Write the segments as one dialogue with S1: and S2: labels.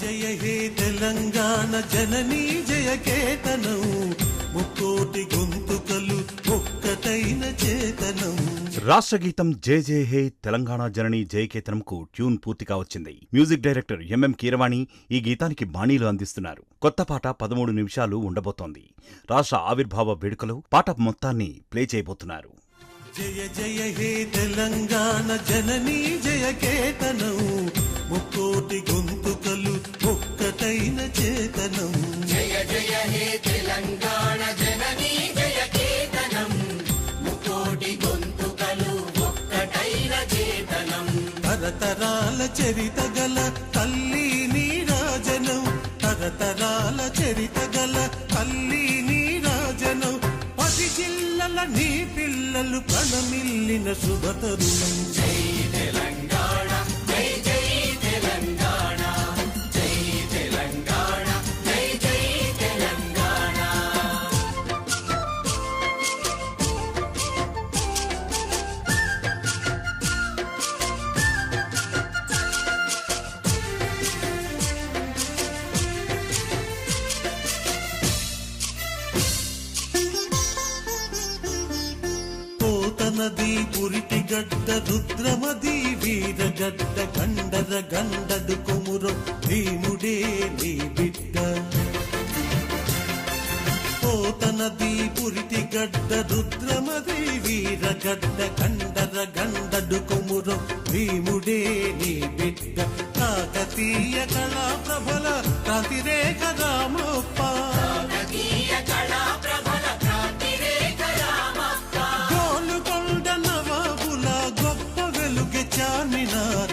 S1: జయ హే తెలంగాణ జననీ జయ కేతనం. ముక్కోటి గొంతుకలు ఒక్కటైన చేతనం.
S2: రాష్ట్ర గీతం జే జే హే తెలంగాణ జనని జయకేతనంకు ట్యూన్ పూర్తిగా వచ్చింది. మ్యూజిక్ డైరెక్టర్ ఎంఎం కీరవాణి ఈ గీతానికి బాణీలు అందిస్తున్నారు. కొత్త పాట పదమూడు నిమిషాలు ఉండబోతోంది. రాష్ట్ర ఆవిర్భావ వేడుకలో పాట మొత్తాన్ని ప్లే చేయబోతున్నారు.
S1: జయ జయ హే తెలంగాణ జననీ జయ ముక్కోటి గొంతుకలు ఒక్కటైన చేతనం.
S3: జయ జయ హే తెలంగాణ జననీ జయ కేతనం. ముకోటి గొంతుకలు ఒక్కటైన చేతనం.
S1: తరతరాల చరిత గల తల్లి నీరాజనం. తరతరాల చరిత గల తల్లి నీరాజనం. పది జిల్లల నీ పిల్లలు ప్రణమిల్లిన శుభతరుణం
S3: జై తెలంగాణ
S1: పోతనది పురిటి గడ్డ రుద్రమది వీరగడ్డ గండర గండదు కుమురు భీముడే నీ బిడ్డ. పోతనది పురిటి గడ్డ రుద్రమది వీరగడ్డ గండర గండడు కుమురు భీముడే నీ బిడ్డ. కాకతీయ కళా ప్రభల కాంతిరేఖ రామప్ప
S3: चार मीनार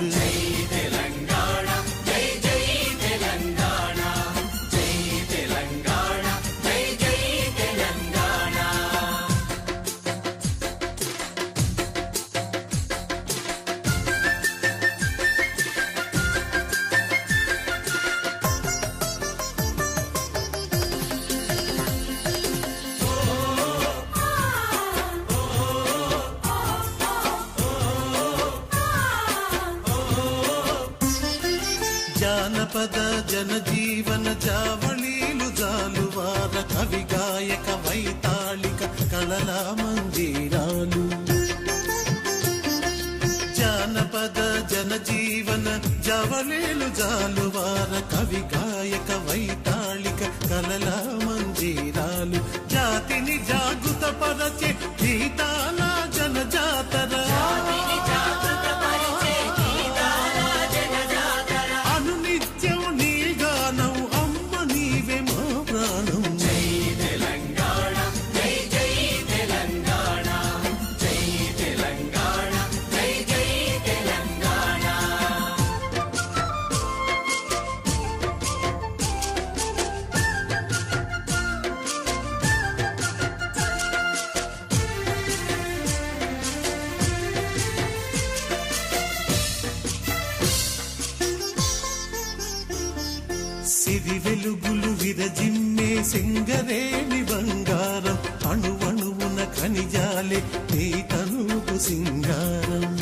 S1: జానపద జనజీవన జావళీలు జాలువార కవి గాయక వైతాళిక కళల మందిరాలు జానపద జనజీవన జవళీలు జాలువార కవి గాయక వైతాళిక కళల మందిరాలు జాతిని జాగృత పరచే
S3: గీతా
S1: సిరి వెలుగులు విరజిమ్మే సింగరేణి బంగారం. అణువణువున ఖనిజాలే నీ తనుకు సింగారం.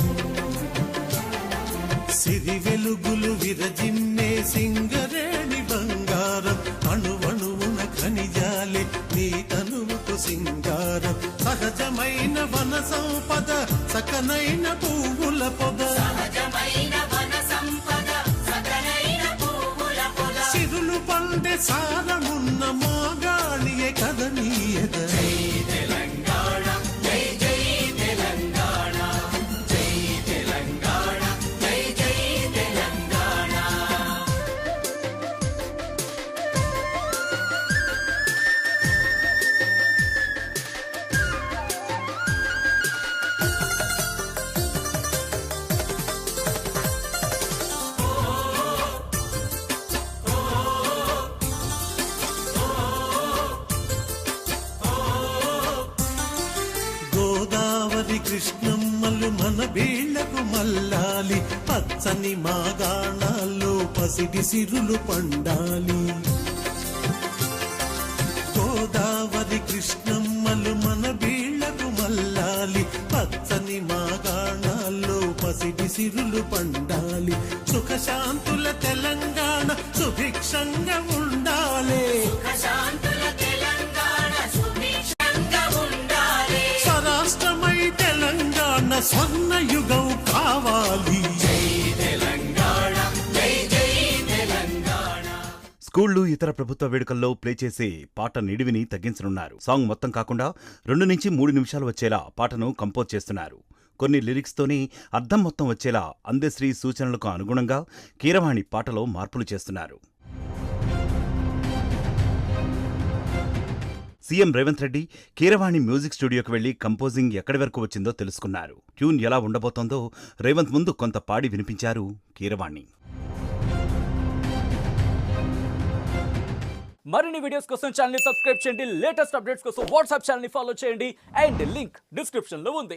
S1: సిరి వెలుగులు విరజిమ్మే సింగరేణి బంగారం. అణువణువున ఖనిజాలే నీ తనుకు సింగారం. సహజమైన వన సంపద సకనైన పువ్వుల పొద. పండే సారమున్న మాగాళియే కదనీయద. గోదావరి కృష్ణమ్మలు మన వీళ్ళకు మల్లాలి పచ్చని మాగాణాల్లో పసిడి సిరులు పండాలి గోదావరి కృష్ణమ్మలు మన వీళ్ళకు మల్లాలి పచ్చని మాగాణాల్లో పసిడి సిరులు పండాలి సుఖశాంతుల తెలంగాణ సుభిక్షంగా ఉండాలి
S3: సుఖశాంతి తెలంగాణ
S1: స్వర్ణ యుగం కావాలి.
S2: స్కూళ్ళు ఇతర ప్రభుత్వ వేడుకల్లో ప్లే చేసే పాట నిడివిని తగ్గించనున్నారు. సాంగ్ మొత్తం కాకుండా రెండు నుంచి మూడు నిమిషాలు వచ్చేలా పాటను కంపోజ్ చేస్తున్నారు. కొన్ని లిరిక్స్తోనే అర్థం మొత్తం వచ్చేలా అందశ్రీ సూచనలకు అనుగుణంగా కీరవాణి పాటలో మార్పులు చేస్తున్నారు. సీఎం రేవంత్ రెడ్డి కీరవాణి మ్యూజిక్ స్టూడియోకి వెళ్ళి కంపోజింగ్ ఎక్కడి వరకు వచ్చిందో తెలుసుకున్నారు. ట్యూన్ ఎలా ఉండబోతోందో రేవంత్ ముందు కొంత పాడి వినిపించారు కీరవాణి.
S4: మరిన్ని వీడియోస్ కోసం ఛానల్ సబ్స్క్రైబ్ చేయండి. లేటెస్ట్ అప్డేట్స్ కోసం వాట్సాప్ ఛానల్ ఫాలో చేయండి. అండ్ లింక్ డిస్క్రిప్షన్లో ఉంది.